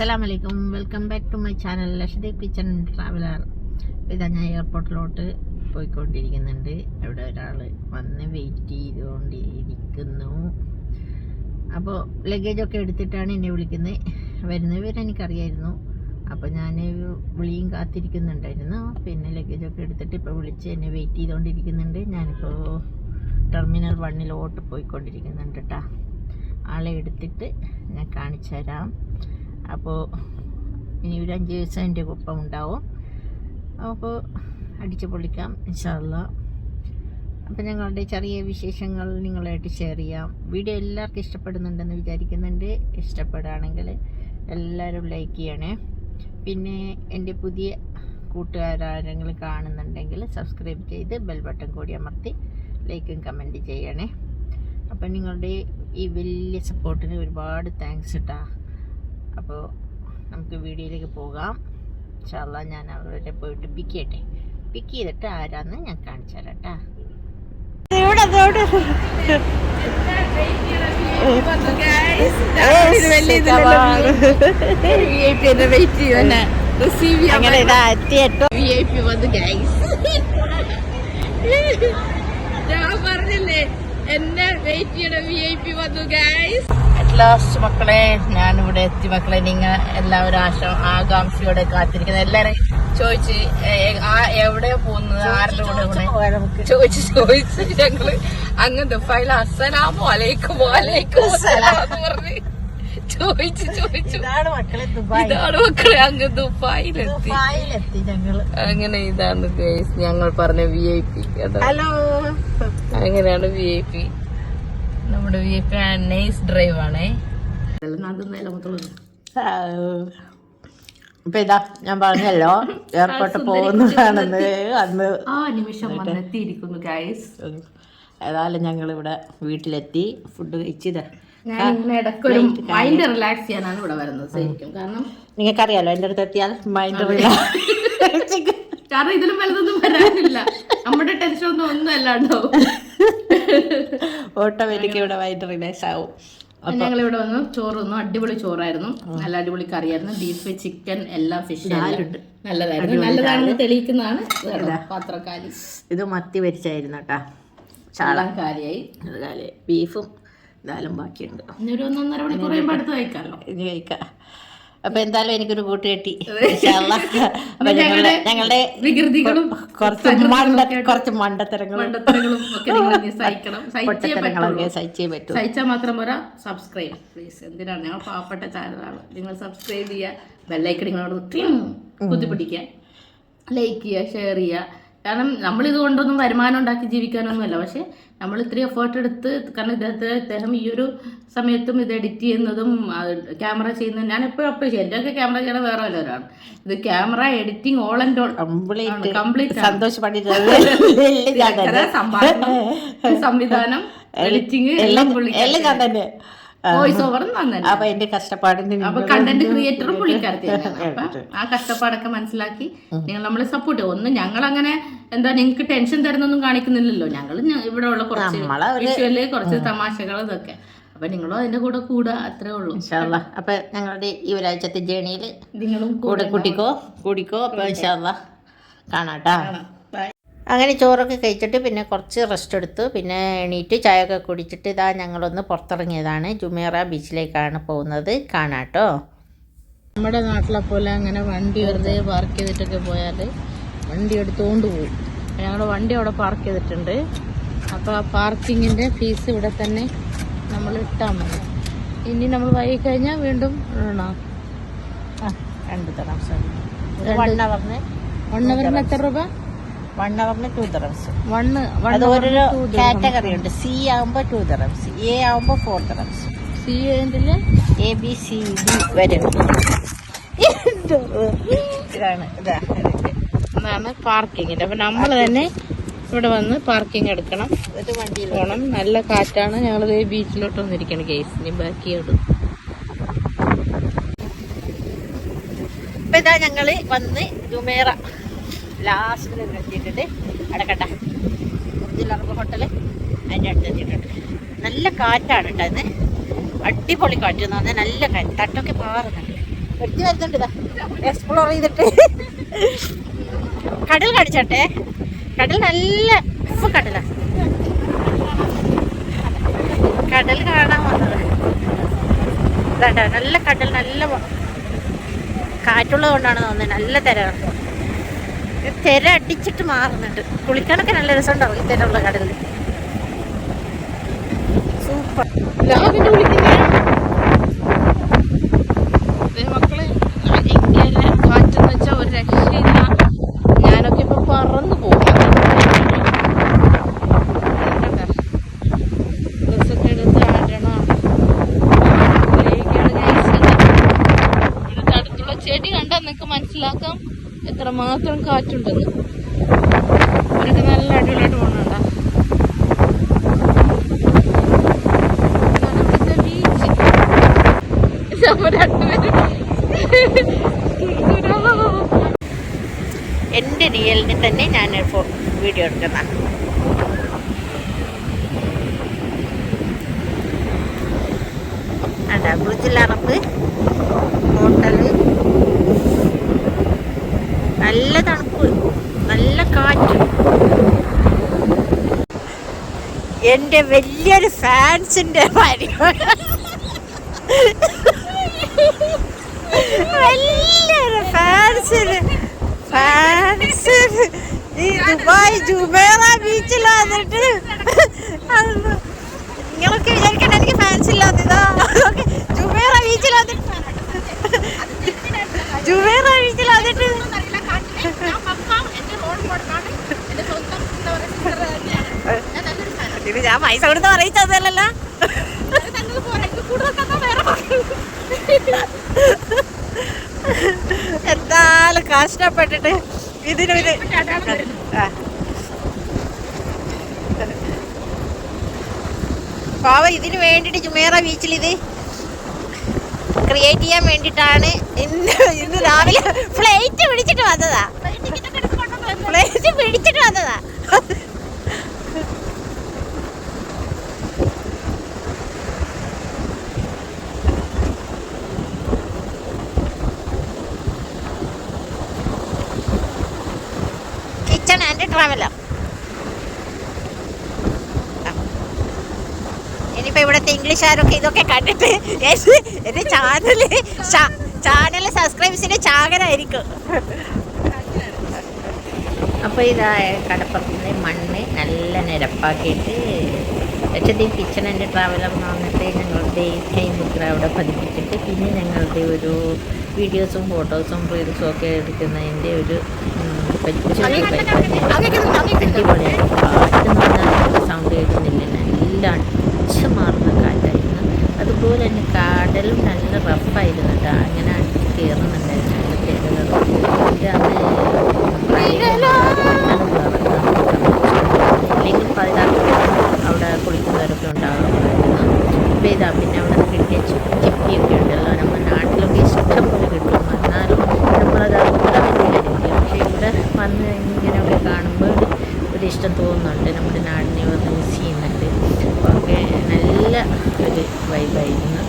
അസ്സാം വലൈക്കും welcome back to my channel Lakshadweep kitchen traveller ഇതാ ഞാൻ എയർപോർട്ടിലോട്ട് പോയിക്കൊണ്ടിരിക്കുന്നുണ്ട്. അവിടെ ഒരാൾ വന്ന് വെയിറ്റ് ചെയ്തുകൊണ്ടിരിക്കുന്നു. അപ്പോൾ ലഗേജൊക്കെ എടുത്തിട്ടാണ് എന്നെ വിളിക്കുന്നത് വരുന്നവരെ എനിക്കറിയായിരുന്നു. അപ്പോൾ ഞാൻ വിളിയും കാത്തിരിക്കുന്നുണ്ടായിരുന്നു. പിന്നെ ലഗേജൊക്കെ എടുത്തിട്ട് ഇപ്പോൾ വിളിച്ച് എന്നെ വെയിറ്റ് ചെയ്തുകൊണ്ടിരിക്കുന്നുണ്ട്. ഞാനിപ്പോൾ ടെർമിനൽ വണ്ണിലോട്ട് പോയിക്കൊണ്ടിരിക്കുന്നുണ്ട് കേട്ടോ ആളെ എടുത്തിട്ട് ഞാൻ കാണിച്ചു തരാം അപ്പോൾ ഇനി ഒരു അഞ്ച് ദിവസം എന്റെ കുപ്പം ഉണ്ടാവും. അപ്പോൾ അടിച്ചു പൊളിക്കാം ഇൻഷാല്ല അപ്പോൾ ഞങ്ങളുടെ ചെറിയ വിശേഷങ്ങൾ നിങ്ങളായിട്ട് ഷെയർ ചെയ്യാം. വീഡിയോ എല്ലാവർക്കും ഇഷ്ടപ്പെടുന്നുണ്ടെന്ന് വിചാരിക്കുന്നുണ്ട്. ഇഷ്ടപ്പെടുകയാണെങ്കിൽ എല്ലാവരും ലൈക്ക് ചെയ്യണേ. പിന്നെ എന്റെ പുതിയ കൂട്ടുകാരെങ്കിലും കാണുന്നുണ്ടെങ്കിൽ സബ്സ്ക്രൈബ് ചെയ്ത് ബെൽ ബട്ടൺ കൂടി അമർത്തി ലൈക്കും കമന്റ് ചെയ്യണേ. അപ്പം നിങ്ങളുടെ ഈ വലിയ സപ്പോർട്ടിന് ഒരുപാട് താങ്ക്സ് കേട്ടാ അപ്പോൾ നമുക്ക് വീഡിയോയിലേക്ക് പോകാം. ഇൻഷാല്ല ഞാൻ അവരെ പോയിട്ട് പിക്ക് ചെയ്യട്ടെ. പിക്ക് ചെയ്തിട്ട് ആരാന്ന് ഞാൻ കാണിച്ചു തരാം കേട്ടാ ഞാൻ പറഞ്ഞില്ലേ എന്നെ വെയിറ്റ് ചെയ്യണ വി ഐ പി വന്നു ഗൈസ് ലാസ്റ്റ് മക്കളെ ഞാനിവിടെ എത്തി മക്കളെ. നിങ്ങൾ എല്ലാവരും ആശ ആകാംക്ഷയോടെ കാത്തിരിക്കുന്നത് എല്ലാരും ചോദിച്ച് ആ എവിടെ പോകുന്നത്? ആരുടെ കൂടെ കൂടെ ചോദിച്ച് ചോദിച്ച് ഞങ്ങൾ അങ്ങ് ദുബായിൽ അസ്സലാമു അലൈക്കും അസ്സലാം. എന്ന് പറഞ്ഞ് ചോദിച്ച് ചോദിച്ചു. ഇതാണ് മക്കളെ അങ്ങ് ദുബായിലെത്തി. അങ്ങനെ ഇതാണ് ഗൈസ് ഞങ്ങൾ പറഞ്ഞ വി ഐ പി കേട്ടോ? ഹലോ അങ്ങനെയാണ് വി ഐ പി നമ്മുടെ നൈസ് ഡ്രൈവ് ആണേ. ഇപ്പൊ ഇതാ ഞാൻ പറഞ്ഞല്ലോ എയർപോർട്ടിൽ പോകുന്നതാണെന്ന് അന്ന് ആ നിമിഷം വന്നെത്തിയിരിക്കുന്നു ഗൈസ് ഏതായാലും ഞങ്ങൾ ഇവിടെ വീട്ടിലെത്തി ഫുഡ് കഴിച്ചത് മൈൻഡ് റിലാക്സ് ചെയ്യാനാണ് ഇവിടെ വരുന്നത് ശരിക്കും. കാരണം നിങ്ങൾക്കറിയാലോ എന്റെ അടുത്ത് എത്തിയാൽ മൈൻഡ് റിലാക്സ് കാരണം ഇതിലും വലുതൊന്നും വരാനില്ല. നമ്മുടെ ടെൻഷൻ ഒന്നും ഒന്നും അല്ലാണ്ടോ ഓട്ടോമാറ്റിക് ഇവിടെ വൈറ്റ് റിലാക്സ് ആവും. ഞങ്ങൾ ഇവിടെ വന്നു ചോറ് വന്നു അടിപൊളി ചോറായിരുന്നു. നല്ല അടിപൊളി കറിയായിരുന്നു. ബീഫ് ചിക്കൻ എല്ലാം ഫിഷ് നല്ലതായിരുന്നു. നല്ലതാണെന്ന് തെളിയിക്കുന്നതാണ്. പാത്രക്കാലി ഇത്. മത്തി വരിച്ചായിരുന്നു കേട്ടാ. ചാളാൻ കാര്യായി അതുപോലെ ബീഫും എന്തായാലും ബാക്കിയുണ്ട്. ഇനി ഒരു ഒന്നൊന്നര മണിക്കൂർ കഴിയുമ്പോൾ അടുത്ത് കഴിക്കാമല്ലോ. ഇനി കഴിക്കാം. അപ്പൊ എന്തായാലും എനിക്കൊരു കൂട്ട്. കെട്ടി. അപ്പൊ ഞങ്ങളുടെ ഞങ്ങളുടെ വികൃതികളും കുറച്ച് മണ്ട കുറച്ച് മണ്ടത്തരങ്ങളും. മണ്ടത്തരങ്ങളും ഒക്കെ സഹിക്കണം. പൊട്ടത്തരങ്ങളൊക്കെ സഹിച്ചേ പറ്റൂ. സഹിച്ചാൽ മാത്രം പോരാ. സബ്സ്ക്രൈബ് പ്ലീസ് എന്തിനാണ്? ഞങ്ങൾ പാവപ്പെട്ട ചാനലാണ്. നിങ്ങൾ സബ്സ്ക്രൈബ് ചെയ്യുക ബെല്ലൈക്കൺ നിങ്ങളോട് കുത്തിപ്പിടിക്കുക. ലൈക്ക് ചെയ്യുക ഷെയർ ചെയ്യുക. കാരണം നമ്മൾ ഇത് കൊണ്ടൊന്നും വരുമാനം ഉണ്ടാക്കി ജീവിക്കാനൊന്നുമല്ല. പക്ഷെ നമ്മൾ ഇത്രയും എഫേർട്ട് എടുത്ത് കാരണം ഇദ്ദേഹത്തെ ഇദ്ദേഹം ഈ ഒരു സമയത്തും ഇത് എഡിറ്റ് ചെയ്യുന്നതും ക്യാമറ ചെയ്യുന്നതും ഞാൻ എപ്പോഴും അപ്പോൾ ചെയ്യും. എന്റെയൊക്കെ ക്യാമറ ചെയ്യണ വേറെ വല്ലവരാണ് ഇത് camera editing all and all complete complete സംവിധാനം എഡിറ്റിംഗ് എല്ലാം. എല്ലാം തന്നെ. വോയിസ് ഓവർ അപ്പൊ എന്റെ കഷ്ടപ്പാടിന്റെ അപ്പൊ കണ്ടന്റ് ക്രിയേറ്ററും പുള്ളിക്കാരത്തി അപ്പൊ ആ കഷ്ടപ്പാടൊക്കെ മനസ്സിലാക്കി നിങ്ങൾ നമ്മളെ സപ്പോർട്ട് ചെയ്യും. ഒന്ന് ഞങ്ങൾ അങ്ങനെ എന്താ നിങ്ങൾക്ക് ടെൻഷൻ തരുന്നൊന്നും കാണിക്കുന്നില്ലല്ലോ. ഞങ്ങൾ ഇവിടെ ഉള്ള കുറച്ച് വിഷ്വൽ കുറച്ച് തമാശകൾ ഇതൊക്കെ. അപ്പൊ നിങ്ങളും അതിന്റെ കൂടെ കൂടുക അത്രേ ഉള്ളൂ. ഇൻഷാല്ലാ അപ്പൊ ഞങ്ങളുടെ ഈ ഒരാഴ്ചത്തെ ജേണിയിൽ നിങ്ങളും കൂടെ കൂട്ടിക്കോ കൂടിക്കോ. അപ്പൊ ഇൻഷാല്ലാ കാണാട്ടാ അങ്ങനെ ചോറൊക്കെ കഴിച്ചിട്ട് പിന്നെ കുറച്ച് റെസ്റ്റ് എടുത്തു. പിന്നെ എണീറ്റ് ചായയൊക്കെ കുടിച്ചിട്ട് ഇതാ ഞങ്ങളൊന്ന് പുറത്തിറങ്ങിയതാണ്. ജുമേറ ബീച്ചിലേക്കാണ് പോകുന്നത്. കാണാട്ടോ. നമ്മുടെ നാട്ടിലെ പോലെ അങ്ങനെ വണ്ടി വെറുതെ പാർക്ക് ചെയ്തിട്ടൊക്കെ പോയാൽ വണ്ടി എടുത്തുകൊണ്ട് പോകും ഞങ്ങൾ വണ്ടി അവിടെ പാർക്ക് ചെയ്തിട്ടുണ്ട്. അപ്പോൾ ആ പാർക്കിങ്ങിന്റെ ഫീസ് ഇവിടെ തന്നെ നമ്മൾ ഇട്ടാൽ മതി. ഇനി നമ്മൾ വൈകി കഴിഞ്ഞാൽ വീണ്ടും ഇടണം? ആ രണ്ട് തരാം തറംസ് വൺ അവറിന് വൺ അവറിന് എത്ര രൂപ? വൺ അവറിന് ടു തറംസ് വണ്ണ് അത് ഓരോരോ കാറ്റഗറി ഉണ്ട്. സി ആവുമ്പോൾ ടു തറംസ് എ ആവുമ്പോൾ ഫോർ തറംസ് സി എന്തിൽ എ ബി സി ഡി വരെ. ഇതാണ്. ഇതാ ഇതൊക്കെ. എന്നാണ് പാർക്കിങ്ങിന്റെ അപ്പോൾ നമ്മൾ തന്നെ ഇവിടെ വന്ന് പാർക്കിംഗ് എടുക്കണം. വണ്ടി വണ്ടിയിൽ പോണം. നല്ല കാറ്റാണ്. ഞങ്ങൾ ബീച്ചിലോട്ട് വന്നിരിക്കണം കേസ് ഇനി ബാക്കിയോട് ഇപ്പൊ ഇതാ ഞങ്ങൾ വന്ന് ജുമേറ. ലാസ്റ്റിൽ എത്തിയിട്ടുണ്ട് അടക്കട്ട. ജില്ലറമ്പ് ഹോട്ടൽ. അതിന്റെ അടുത്ത് എത്തിയിട്ടുണ്ട്. നല്ല കാറ്റാണ് കേട്ടോ ഇന്ന്. അടിപൊളി കാറ്റ് എന്ന് പറഞ്ഞാൽ നല്ല കാറ്റ്. തട്ടൊക്കെ പാറുന്നുണ്ട് എടുത്തു വരുന്നുണ്ട് എക്സ്പ്ലോർ ചെയ്തിട്ട്. കടൽ കടിച്ചട്ടെ കടൽ നല്ല ഉപ്പ് കടലാണ് കടൽ കാണാൻ വന്നത്. നല്ല കടൽ നല്ല കാറ്റുള്ളത് കൊണ്ടാണ് തോന്നുന്നത്. നല്ല ഈ തിര അടിച്ചിട്ട് മാറുന്നുണ്ട്. കുളിക്കാനൊക്കെ നല്ല രസമുണ്ടാവും ഈ തിരയുള്ള കടലിൽ സൂപ്പർ ചെടി കണ്ടാൽ നിങ്ങൾക്ക് മനസ്സിലാക്കാം. എത്രമാത്രം കാറ്റുണ്ടെന്ന്. അവരൊക്കെ നല്ല അടിപൊളിയായിട്ട് രണ്ടുപേരും എന്റെ റിയലിന് തന്നെ ഞാൻ ഇപ്പോൾ വീഡിയോ എടുക്കുന്ന. അതാ ബ്രിഡ്ജിലറപ്പ് ഹോട്ടൽ നല്ല തണുപ്പ്. നല്ല കാറ്റ്. എന്റെ വലിയൊരു ഫാൻസിന്റെ വലിയൊരു ഫാൻസിന് ഫാൻസിന് ഈ ദുബായ് ജുബേറ ബീച്ചിൽ വന്നിട്ട്. നിങ്ങളൊക്കെ വിചാരിക്കണ്ട എനിക്ക് ഫാൻസ് ഇല്ലാത്തതാ ജുബേറ ബീച്ചിൽ വന്നിട്ട്. ജുബേറ ബീച്ചിൽ വന്നിട്ട് ഇത് ഞാൻ പൈസ കൊടുത്ത് പറയിച്ചതല്ലല്ലോ എന്തായാലും കഷ്ടപ്പെട്ടിട്ട് ഇതിന് ഒരു. പാവ ഇതിന് വേണ്ടിയിട്ട് ജുമേറ ബീച്ചിൽ ഇത് ക്രിയേറ്റ് ചെയ്യാൻ വേണ്ടിട്ടാണ് ഇന്ന് ഇന്ന് രാവിലെ ഫ്ലൈറ്റ് പിടിച്ചിട്ട് വന്നതാ. ഫ്ലൈറ്റ് പിടിച്ചിട്ട് വന്നതാ കിച്ചൺ ആൻഡ് ട്രാവലർ ഇനിയിപ്പോ ഇവിടുത്തെ ഇംഗ്ലീഷുകാരൊക്കെ ഇതൊക്കെ കണ്ടിട്ട് എന്റെ ചാനൽ ചാനൽ സബ്സ്ക്രൈബേഴ്സിന്റെ ചാകരായിരിക്കും. അപ്പോൾ ഇതാ കടപ്പുറത്തിന്റെ മണ്ണ് നല്ല നിരപ്പാക്കിയിട്ട് ലക്ഷദ്വീപ് കിച്ചൺ ആൻഡ് ട്രാവലർ എന്ന് വന്നിട്ട് ഞങ്ങളുടെ ഫേസ്ബുക്കിൽ അവിടെ പതിപ്പിച്ചിട്ട് പിന്നെ ഞങ്ങളുടെ ഒരു വീഡിയോസും ഫോട്ടോസും റീൽസും ഒക്കെ എടുക്കുന്നതിന്റെ ഒരു പറഞ്ഞാൽ സൗണ്ട് കേൾക്കുന്നില്ല. നല്ല അടിച്ചു മാറുന്ന കാറ്റായിരുന്നു. അതുപോലെ തന്നെ കാടലും നല്ല റഫായിരുന്നു കേട്ടോ. അങ്ങനെ അടിച്ച് കയറുന്നുണ്ടായിരുന്നു അതിന്റെ തിരകൾ ഇതാണ് അല്ലെങ്കിൽ പതിനാറ് അവിടെ കുളിക്കുന്നവരൊക്കെ ഉണ്ടാകുമായിരുന്നു ഇപ്പം ഇതാ പിന്നെ അവിടെ നിന്ന് കിട്ടിയ ചി- ചിപ്പിയൊക്കെ ഉണ്ടല്ലോ നമ്മുടെ നാട്ടിലൊക്കെ ഇഷ്ടം പോലെ കിട്ടും എന്നാലും നമ്മളത് അവിടെ വലിയ പക്ഷേ ഇവിടെ വന്ന് ഇങ്ങനെയൊക്കെ കാണുമ്പോൾ ഒരു ഇഷ്ടം തോന്നുന്നുണ്ട് നമ്മുടെ നാടിനെ ഒന്ന് മിസ് ചെയ്യുന്നുണ്ട് അപ്പോൾ ഒക്കെ നല്ല ഒരു വൈബായിരുന്നു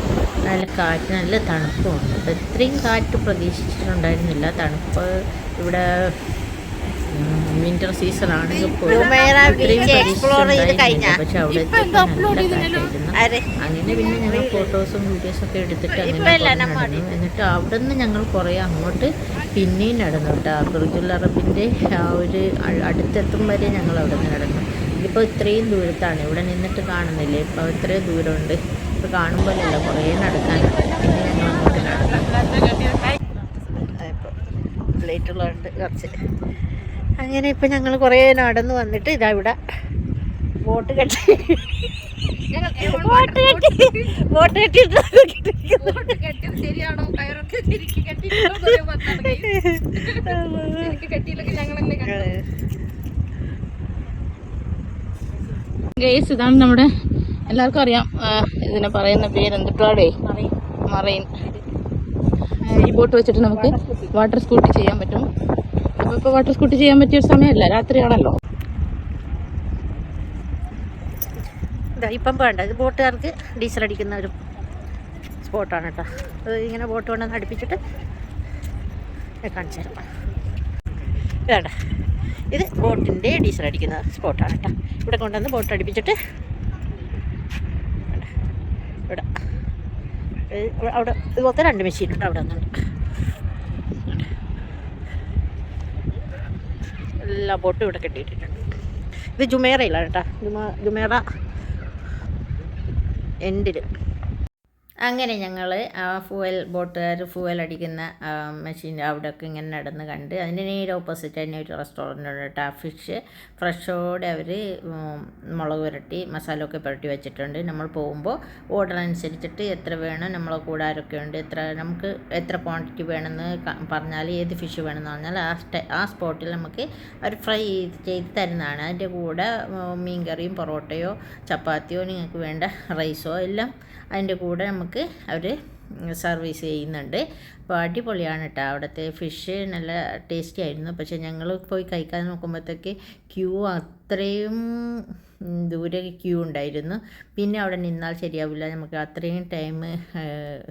നല്ല കാറ്റ് നല്ല തണുപ്പുമുണ്ട് അപ്പോൾ ഇത്രയും കാറ്റ് പ്രതീക്ഷിച്ചിട്ടുണ്ടായിരുന്നില്ല. തണുപ്പ് ഇവിടെ വിന്റർ സീസൺ ആണെങ്കിൽ? പക്ഷെ അവിടെ ഇപ്പൊ? അങ്ങനെ പിന്നെ ഞങ്ങൾ ഫോട്ടോസും വീഡിയോസും ഒക്കെ എടുത്തിട്ട് ഇപ്പൊ അങ്ങനെ അല്ല, നടന്നു. എന്നിട്ട് അവിടെ നിന്ന് ഞങ്ങൾ കുറേ അങ്ങോട്ട് പിന്നെയും നടന്നു കേട്ടോ. ബുർജുൽ അറബിന്റെ ആ ഒരു അടുത്തെത്തും വരെ ഞങ്ങൾ അവിടെ നിന്ന് നടന്നു. ഇതിപ്പോൾ ഇത്രയും ദൂരത്താണ്. ഇവിടെ നിന്നിട്ട് കാണുന്നില്ലേ? ഇപ്പോൾ ഇത്രയും ദൂരമുണ്ട്. ഇപ്പോൾ കാണുമ്പോഴല്ല കുറേ നടക്കാൻ പ്ലേറ്റുള്ളതുണ്ട് കുറച്ച്. അങ്ങനെ ഇപ്പം ഞങ്ങൾ കുറേ നടന്ന് വന്നിട്ട് ഇതാ ഇവിടെ ബോട്ട് കെട്ടി. ബോട്ട് കെട്ടി. ബോട്ട് കെട്ടി. ഗേസ് ഇതാണ് നമ്മുടെ എല്ലാവർക്കും അറിയാം ഇതിനെ പറയുന്ന പേര് എന്തിട്ടാടേ മറൈൻ ഈ ബോട്ട് വെച്ചിട്ട് നമുക്ക് വാട്ടർ സ്കൂട്ടി ചെയ്യാൻ പറ്റും. അപ്പോൾ ഇപ്പോൾ വാട്ടർ സ്കൂട്ടി ചെയ്യാൻ പറ്റിയ ഒരു സമയമല്ല രാത്രിയാണല്ലോ. ഇപ്പം വേണ്ട. ഇത് ബോട്ടുകാർക്ക് ഡീസൽ അടിക്കുന്ന ഒരു സ്പോട്ടാണ് കേട്ടോ. അത് ഇങ്ങനെ ബോട്ട് കൊണ്ടുവന്ന് അടുപ്പിച്ചിട്ട് കാണിച്ചു തരാം. ഇത് ബോട്ടിന്റെ ഡീസൽ അടിക്കുന്ന സ്പോട്ടാണ് കേട്ടോ. ഇവിടെ കൊണ്ടുവന്ന് ബോട്ട് അടുപ്പിച്ചിട്ട് ഇവിടെ. അവിടെ ഇതുപോലത്തെ രണ്ട് മെഷീനുണ്ട് അവിടെ നിന്ന് എല്ലാ ബോട്ടും ഇവിടെ കെട്ടിയിട്ടിട്ടുണ്ട്. ഇത് ജുമേറയിലാണ് കേട്ടോ. ജുമ ജുമേറ എൻഡിൽ അങ്ങനെ ഞങ്ങൾ ആ ഫുവൽ ബോട്ടുകാർ ഫുവൽ അടിക്കുന്ന മെഷീൻ അവിടെയൊക്കെ ഇങ്ങനെ നടന്ന് കണ്ട് അതിന്റെ നേരെ ഓപ്പോസിറ്റ് തന്നെ ഒരു റെസ്റ്റോറന്റ് ഉണ്ട് കേട്ടോ ഫിഷ് ഫ്രഷോടെ അവർ മുളക് പുരട്ടി മസാലയൊക്കെ പുരട്ടി വെച്ചിട്ടുണ്ട്. നമ്മൾ പോകുമ്പോൾ ഓർഡർ അനുസരിച്ചിട്ട് എത്ര വേണം നമ്മളെ കൂടാരൊക്കെ ഉണ്ട് എത്ര നമുക്ക് എത്ര ക്വാണ്ടിറ്റി വേണമെന്ന് പറഞ്ഞാൽ ഏത് ഫിഷ് വേണമെന്ന് പറഞ്ഞാൽ ആ ആ സ്പോട്ടിൽ നമുക്ക് അവർ ഫ്രൈ ചെയ്ത് തരുന്നതാണ്. അതിന്റെ കൂടെ മീൻ കറിയും പൊറോട്ടയോ ചപ്പാത്തിയോ നിങ്ങൾക്ക് വേണ്ട റൈസോ എല്ലാം അതിന്റെ കൂടെ നമുക്ക് അവർ സർവീസ് ചെയ്യുന്നുണ്ട്. അപ്പോൾ അടിപൊളിയാണ് കേട്ടോ അവിടുത്തെ ഫിഷ് നല്ല ടേസ്റ്റി ആയിരുന്നു. പക്ഷേ ഞങ്ങൾ പോയി കഴിക്കാൻ നോക്കുമ്പോഴത്തേക്ക് ക്യൂ അത്രയും ദൂരെ ക്യൂ ഉണ്ടായിരുന്നു. പിന്നെ അവിടെ നിന്നാൽ ശരിയാവില്ല. നമുക്ക് അത്രയും ടൈം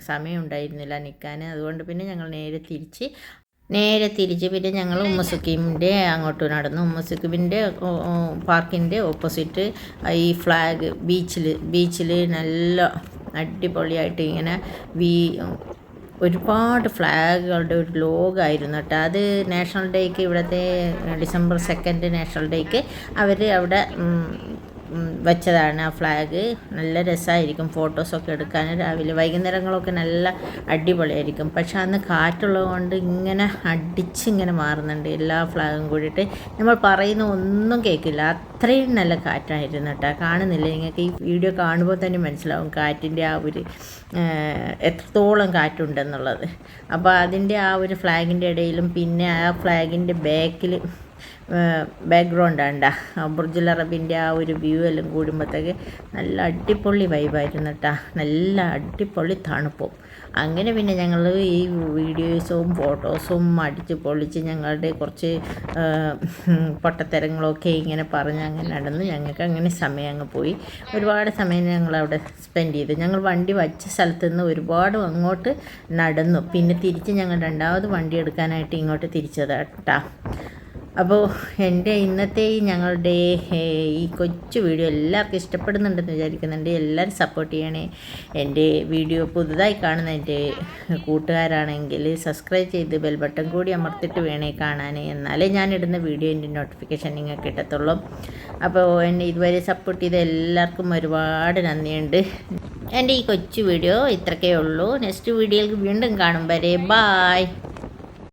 സമയം ഉണ്ടായിരുന്നില്ല നിൽക്കാൻ. അതുകൊണ്ട് പിന്നെ ഞങ്ങൾ നേരെ തിരിച്ച് നേരെ തിരിച്ച് പിന്നെ ഞങ്ങൾ ഉമ്മസുക്കീമിന്റെ അങ്ങോട്ട് നടന്നു. ഉമ്മസുക്കീമിന്റെ പാർക്കിന്റെ ഓപ്പോസിറ്റ് ഈ ഫ്ലാഗ് ബീച്ചിൽ ബീച്ചിൽ നല്ല അടിപൊളിയായിട്ട് ഇങ്ങനെ വീ ഒരുപാട് ഫ്ലാഗുകളുടെ ഒരു ലോഗായിരുന്നു കേട്ടോ. അത് നാഷണൽ ഡേക്ക് ഇവിടുത്തെ ഡിസംബർ സെക്കൻഡ് നാഷണൽ ഡേക്ക് അവർ അവിടെ വെച്ചതാണ് ആ ഫ്ലാഗ് നല്ല രസമായിരിക്കും ഫോട്ടോസൊക്കെ എടുക്കാൻ. രാവിലെ വൈകുന്നേരങ്ങളൊക്കെ നല്ല അടിപൊളിയായിരിക്കും. പക്ഷെ അന്ന് കാറ്റുള്ളത് കൊണ്ട് ഇങ്ങനെ അടിച്ച് ഇങ്ങനെ മാറുന്നുണ്ട് എല്ലാ ഫ്ലാഗും കൂടിയിട്ട്. നമ്മൾ പറയുന്ന ഒന്നും കേൾക്കില്ല. അത്രയും നല്ല കാറ്റായിരുന്നു കേട്ടോ കാണുന്നില്ല. നിങ്ങൾക്ക് ഈ വീഡിയോ കാണുമ്പോൾ തന്നെ മനസ്സിലാവും കാറ്റിന്റെ ആ ഒരു എത്രത്തോളം കാറ്റുണ്ടെന്നുള്ളത്. അപ്പോൾ അതിന്റെ ആ ഒരു ഫ്ലാഗിന്റെ ഇടയിലും പിന്നെ ആ ഫ്ലാഗിന്റെ ബാക്കിൽ ബാക്ക്ഗ്രൗണ്ട് ആണ്ട ബുർജുൽ അറബിന്റെ ആ ഒരു വ്യൂ എല്ലാം കൂടുമ്പോഴത്തേക്ക് നല്ല അടിപൊളി വൈബായിരുന്നു കേട്ടോ നല്ല അടിപൊളി തണുപ്പും. അങ്ങനെ പിന്നെ ഞങ്ങൾ ഈ വീഡിയോസും ഫോട്ടോസും അടിച്ച് പൊളിച്ച് ഞങ്ങളുടെ കുറച്ച് പൊട്ടത്തരങ്ങളൊക്കെ ഇങ്ങനെ പറഞ്ഞ് അങ്ങനെ നടന്നു ഞങ്ങൾക്ക് അങ്ങനെ സമയം അങ്ങ് പോയി. ഒരുപാട് സമയം ഞങ്ങൾ അവിടെ സ്പെൻഡ് ചെയ്തു. ഞങ്ങൾ വണ്ടി വച്ച സ്ഥലത്ത് നിന്ന് ഒരുപാട് അങ്ങോട്ട് നടന്നു. പിന്നെ തിരിച്ച് ഞങ്ങൾ രണ്ടാമത് വണ്ടി എടുക്കാനായിട്ട് ഇങ്ങോട്ട് തിരിച്ചതാട്ടാ അപ്പോൾ എന്റെ ഇന്നത്തെ ഈ ഞങ്ങളുടെ ഈ കൊച്ചു വീഡിയോ എല്ലാവർക്കും ഇഷ്ടപ്പെടുന്നുണ്ടെന്ന് വിചാരിക്കുന്നുണ്ട്. എല്ലാവരും സപ്പോർട്ട് ചെയ്യണേ. എന്റെ വീഡിയോ പുതുതായി കാണുന്ന എന്റെ കൂട്ടുകാരാണെങ്കിൽ സബ്സ്ക്രൈബ് ചെയ്ത് ബെൽ ബട്ടൺ കൂടി അമർത്തിട്ട് വേണേ കാണാൻ എന്നാലേ ഞാനിടുന്ന വീഡിയോന്റെ നോട്ടിഫിക്കേഷൻ നിങ്ങൾക്ക് കിട്ടത്തുള്ളൂ. അപ്പോൾ എന്നെ ഇതുവരെ സപ്പോർട്ട് ചെയ്ത എല്ലാവർക്കും ഒരുപാട് നന്ദിയുണ്ട്. എന്റെ ഈ കൊച്ചു വീഡിയോ ഇത്രക്കേ ഉള്ളൂ. നെക്സ്റ്റ് വീഡിയോയിൽ വീണ്ടും കാണും വരെ. ബായ്